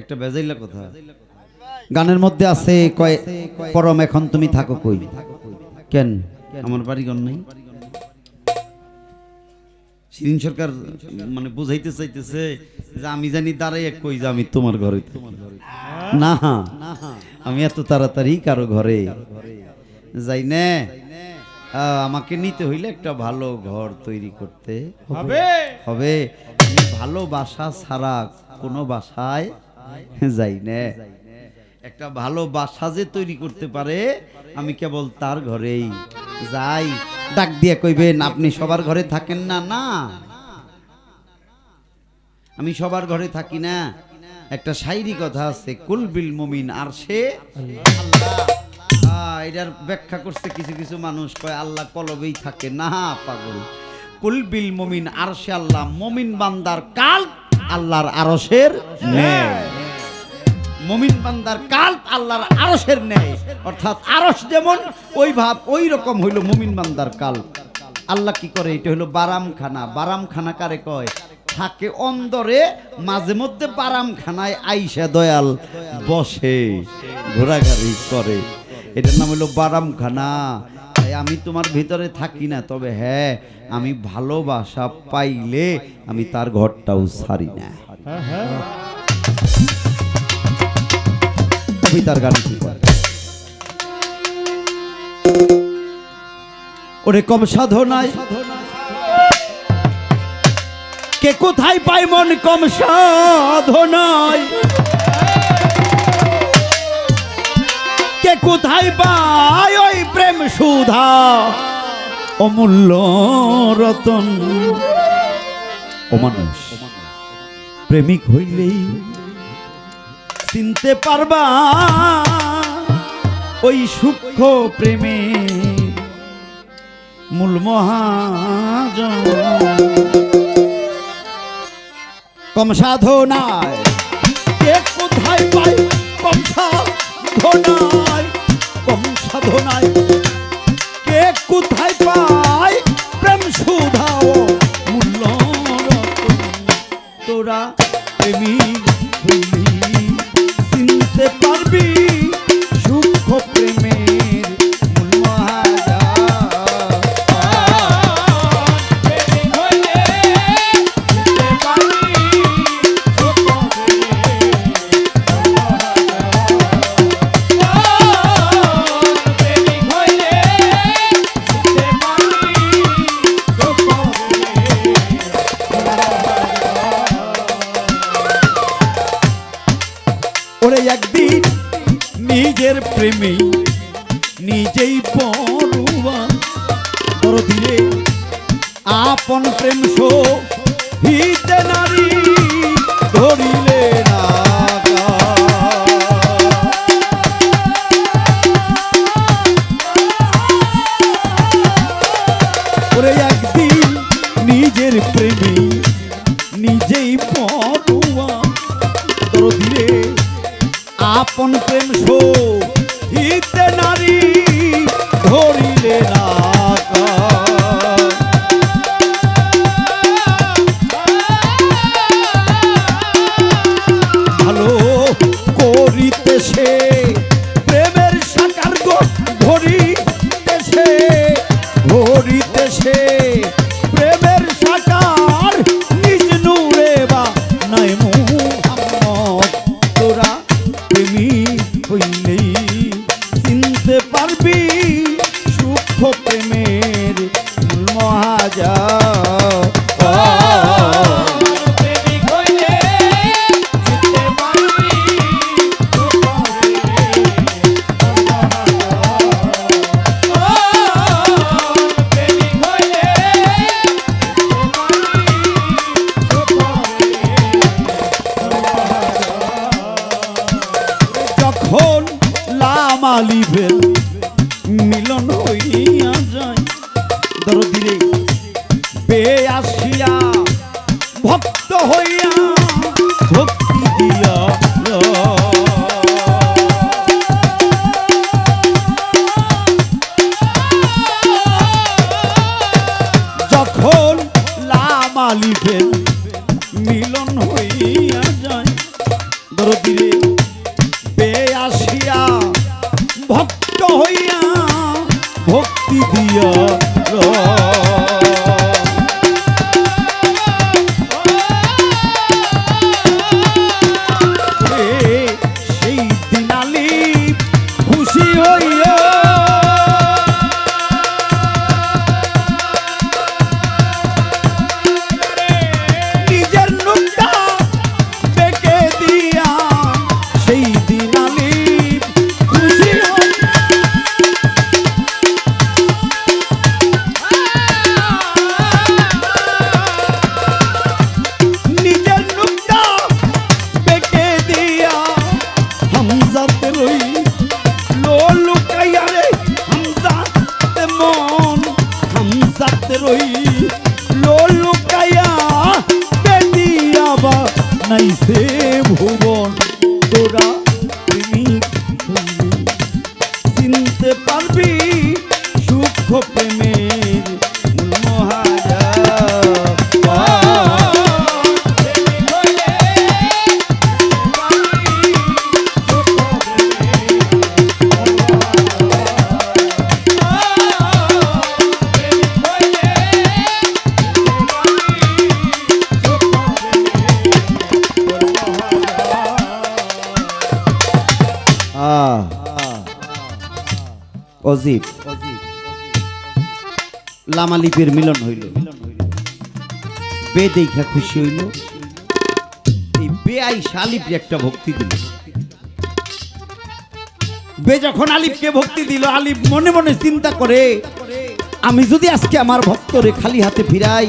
একটা বেজাইলা কথা। গানের মধ্যে আছে পরম এখন তুমি থাকো কই? কেন? আমার বাড়ি গণ নাই। শিরিন সরকার মানে বুঝাইতে চাইতেছে যে আমি জানি দাঁড়াই এক কই যে আমি তোমার ঘরে। না, আমি এত তাড়াতাড়ি কারও ঘরে যাই না। আমাকে নিতে হইলে একটা ভালো ঘর তৈরি করতে হবে। হবে। ভালো বাসা ছাড়া কোনো বাসায় যাই না। একটা ভালো বাসা যে তৈরি করতে পারে আমি কেবল তার ঘরেই যাই। ডাক দিয়ে কইবেন আপনি সবার ঘরে থাকেন না? না। আমি সবার ঘরে থাকি না। একটা শাইরি কথা আছে কুলবিল মুমিন আর সে আল্লাহ। এটার ব্যাখ্যা করছে কিছু কিছু মানুষ কয়, আল্লাহ কলবেই থাকে। না, পাগল। কুলবিল মুমিন আর সে আল্লাহ, মমিন বান্দার কাল আল্লাহর আরশের ন্যায়। মুমিন বান্দার কাল আল্লাহর আরশের ন্যায়। অর্থাৎ আরশ যেমন, ওই ভাব ওই রকম হইল মমিন বান্দার কাল। আল্লাহ কি করে? এটা হইল বারামখানা। বারামখানা কারে কয়? থাকে অন্দরে, মাঝে মধ্যে বারামখানায় আইসা দয়াল বসে, ঘোরাঘুরি করে। এটার নাম হলো বারামখানা। তাই আমি তোমার ভিতরে থাকি না, তবে হ্যাঁ আমি ভালোবাসা পাইলে আমি তার ঘরটাও ছাড়ি না। কবিতার গান ওরে কম সাধনায়। কে কোথায় পাই মন কম সাধনায়? কে কোথায় পায় ওই প্রেম সুধা? অমূল্য রতন। অমানুষ প্রেমিক হইলেই চিনতে পারবা ওই সূক্ষ্ম প্রেমে মূল মহাজন। কম সাধনায় কোথায় পাই কম সাধনায় কম সাধনায়। ধরিতেছে প্রেমের যখন নাইছে ভুবন তোরা অজিব লামালিপের মিলন হইল। বে দেখা খুশি হইল। এই বেআই শালিপে একটা ভক্তি দিল। বে যখন আলিফকে ভক্তি দিল আলিফ মনে মনে চিন্তা করে, আমি যদি আজকে আমার ভক্তরে খালি হাতে ফিরাই,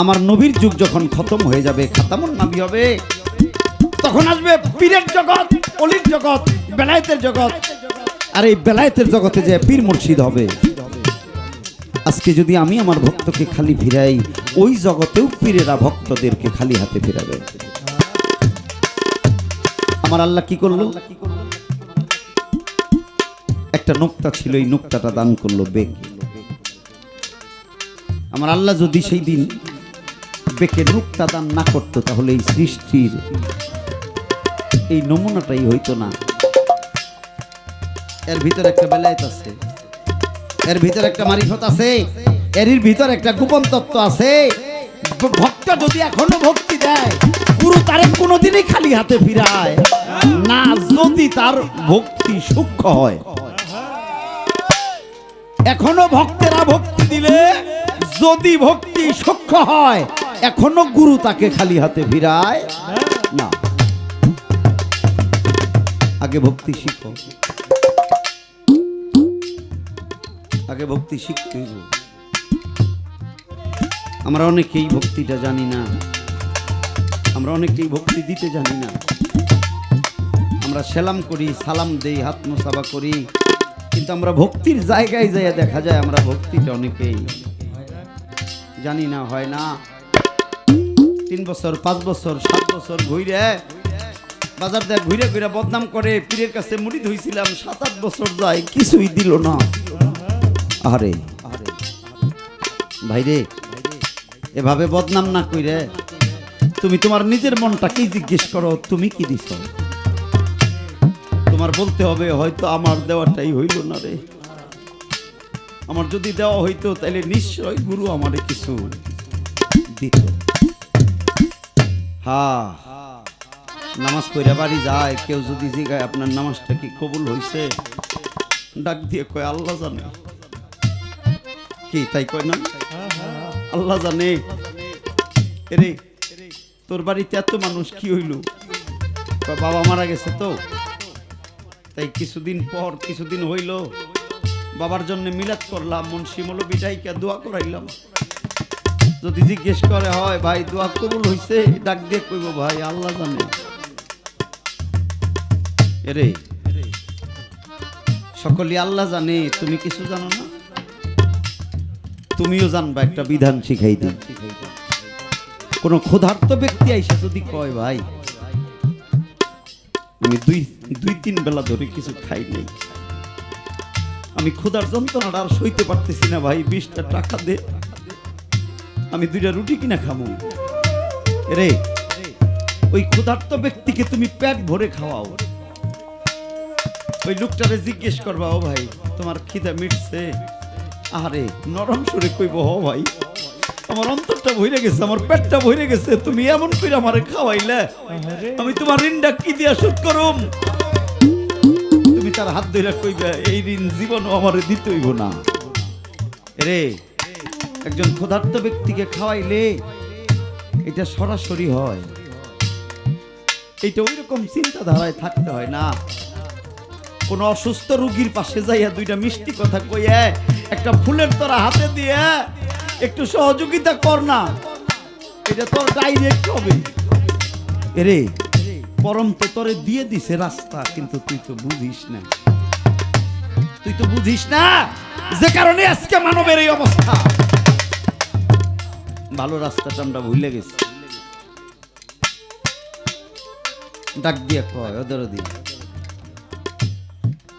আমার নবীর যুগ যখন খতম হয়ে যাবে, খাতামুন নাবি হবে, তখন আসবে পীরের জগৎ, অলির জগৎ, বেলায়েতের জগৎ আর এই বেলায়েতের জগতে যে পীর মুর্শিদ হবে, আজকে যদি আমি আমার ভক্তকে খালি ফিরাই ওই জগতেও পীরেরা ভক্তদেরকে খালি হাতে ফিরাবে। আমার আল্লাহ কি করল? একটা নোক্তা ছিল, এই নোক্তাটা দান করল বেগ আমার আল্লাহ যদি সেই দিন বেকে নোক্তা দান না করতো, তাহলে এই সৃষ্টির এই নমুনাটাই হইতো না। এর ভিতরে একটা বেলায়েত আছে। এর ভিতরে একটা মারিফত আছে। এর ভিতর একটা গোপন তত্ত্ব আছে। ভক্ত যদি এখনও ভক্তি দেয়, গুরু তারে কোনোদিনই খালি হাতে ফিরায় না, যদি তার ভক্তি সূক্ষ্ম হয়। এখনও ভক্তেরা ভক্তি দিলে, যদি ভক্তি সূক্ষ্ম হয়, এখনও গুরু তাকে খালি হাতে ফিরায় না। আগে ভক্তি শিখো। আগে ভক্তি শিখতে হইব। আমরা অনেকেই ভক্তিটা জানি না। আমরা অনেকেই ভক্তি দিতে জানি না। আমরা সেলাম করি, সালাম দেই, হাত মোসাবা করি। কিন্তু আমরা ভক্তির জায়গায় যাইয়া দেখা যায় আমরা ভক্তিটা অনেকেই জানি না, হয় না। তিন বছর, পাঁচ বছর, সাত বছর ঘুরে বাজার দেয় ঘুরে ঘুরে বদনাম করে পীরের কাছে মুড়ি ধুইছিলাম, সাত আট বছর যায় কিছুই দিল না। আরে। আরে ভাইরে, এভাবে বদনাম না কইরে। তুমি তোমার নিজের মনটাকেই জিজ্ঞেস করো, তুমি কি দিছ? তোমার বলতে হবে, হয়তো আমার দেওয়াটাই হইল না রে। আমার যদি দেওয়া হইতো তাহলে নিশ্চয় গুরু আমারে কিছু দিত। হ্যাঁ নামাজ পড়ে বাড়ি যায়, কেউ যদি জিগায়, আপনার নামাজটা কি কবুল হইছে? ডাক দিয়ে কয়, আল্লাহ জানে। কি, তাই না? আল্লাহ জানে। তোর বাড়িতে এত মানুষ, কি হইল? বাবা মারা গেছে তো। তাই কিছুদিন পর, কিছুদিন হইল। বাবার জন্য মিলাদ করলাম, মুন্সি মৌলবী ডাইকা দোয়া করাইলাম। যদি জিজ্ঞেস করে, হয় ভাই, দোয়া কবুল হইছে? ডাক দিয়ে কইব, ভাই, আল্লাহ জানে। এরে সকলে আল্লাহ জানে, তুমি কিছু জানো না? তুমিও জানবা, একটা বিধান শিখাই দিন কোন ক্ষুধার্ত ব্যক্তি আইসা যদি কয়, ভাই, আমি দুই দুই তিন বেলা ধরে কিছু খাই নাই। আমি ক্ষুধার যন্ত্রণাটা আর সইতে পারতেছি না, ভাই, বিশটা টাকা দে। আমি দুইটা রুটি কিনা খামু। রে ওই ক্ষুধার্ত ব্যক্তিকে তুমি পেট ভরে খাওয়াও। ওই লোকটারে জিজ্ঞেস করবা, ও ভাই, তোমার খিদা মিটছে? আরে নরম সুরে কইব হ ভাই। আমার অন্তরটা ভরে গেছে আমার পেটটা ভরে গেছে তুমি এমন করে আমারে খাওয়াইলে। আমি তোমার ঋণটা কি দিয়া শোধ করুম? তুমি তার হাত ধরে কইবে এই ঋণ জীবনও আমারে দিতে হইব না। রে একজন ক্ষুধার্ত ব্যক্তিকে খাওয়াইলে এটা সরাসরি হয়। এটা ওই রকম চিন্তাধারায় থাকতে হয় না। কোন অসুস্থ রুগীর পাশে যাইয়া দুইটা মিষ্টি কথা কইয়া একটা ফুলের তোরা হাতে দিয়ে একটু সহযোগিতা কর না। এটা তোর ডাইরেক্ট হবে। এরে পরম তো তোরে দিয়ে দিছে রাস্তা, কিন্তু তুই তো বুঝিস না। তুই তো বুঝিস না যে কারণে আজকে মানবের এই অবস্থা। ভালো রাস্তাটা আমরা ভুলে গেছি। ডাক দিয়া কয় ওদের দিয়ে।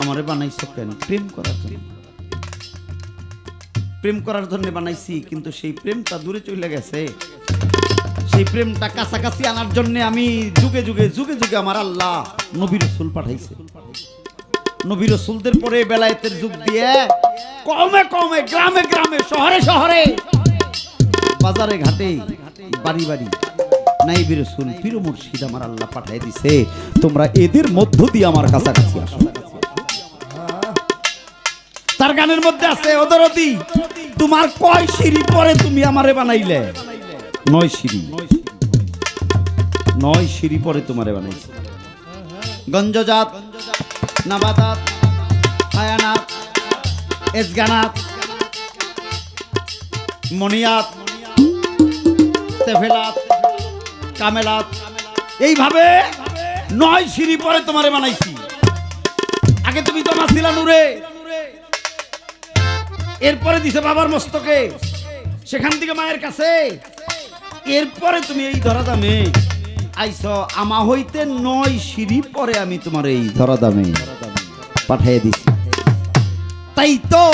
আমারে বানাইছো কেন? প্রেম করার জন্য প্রেম করার জন্য বানাইছি, কিন্তু সেই প্রেমটা দূরে চলে গেছে। সেই প্রেমটা কাছাকাছি আনার জন্য আমি যুগে যুগে যুগে যুগে আমার আল্লাহ নবী রসুল পাঠাইছে। নবী রসুলদের পরে বেলায়েতের যুগ দিয়ে কমে কমে গ্রামে গ্রামে, শহরে শহরে, বাজারে ঘাটে, বাড়ি বাড়ি নাইবি রসুল পীর মুর্শিদ আমার আল্লাহ পাঠাই দিছে। তোমরা এদের মধ্য দিয়ে আমার কাছাকাছি আসো। তার গানের মধ্যে আছে ওদরদি তোমার কয় সিঁড়ি পরে তুমি আমারে বানাইলে? নয় সিঁড়ি। নয় সিঁড়ি পরে তোমারে বানাইছে। গঞ্জজাত নাবাদাত হায়ানাত এসগানাত মনিয়াত তেফেলাত কামেলাত। এইভাবে নয় সিঁড়ি পরে তোমারে বানাইছি। আগে তুমি তোমার ছিলা নূরে। এরপরে দিছে বাবার মস্তকে। সেখান থেকে মায়ের কাছে। এরপরে তুমি এই ধরা দামে আইস আমা হইতে নয় সিঁড়ি পরে আমি তোমার এই ধরা দামে পাঠিয়ে দিছি। তাই তো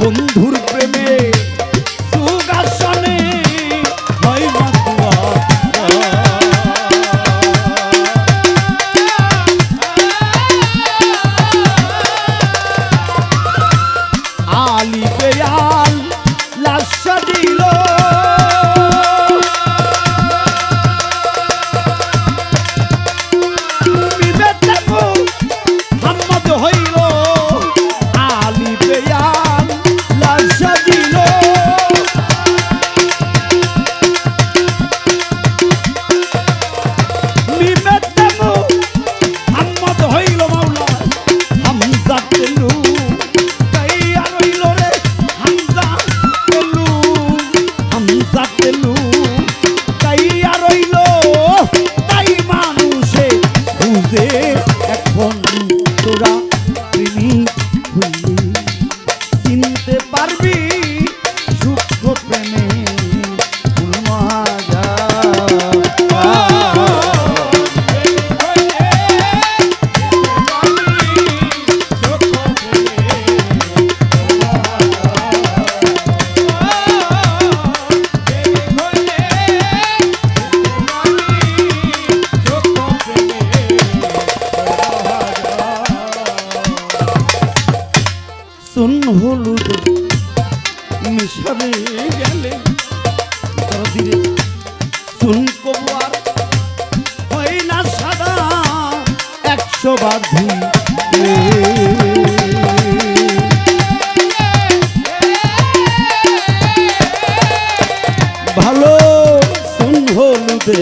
বন্ধুর প্রেমে সুন কবুয়ার না সাদা একশো বার ভালো সুন হলুদে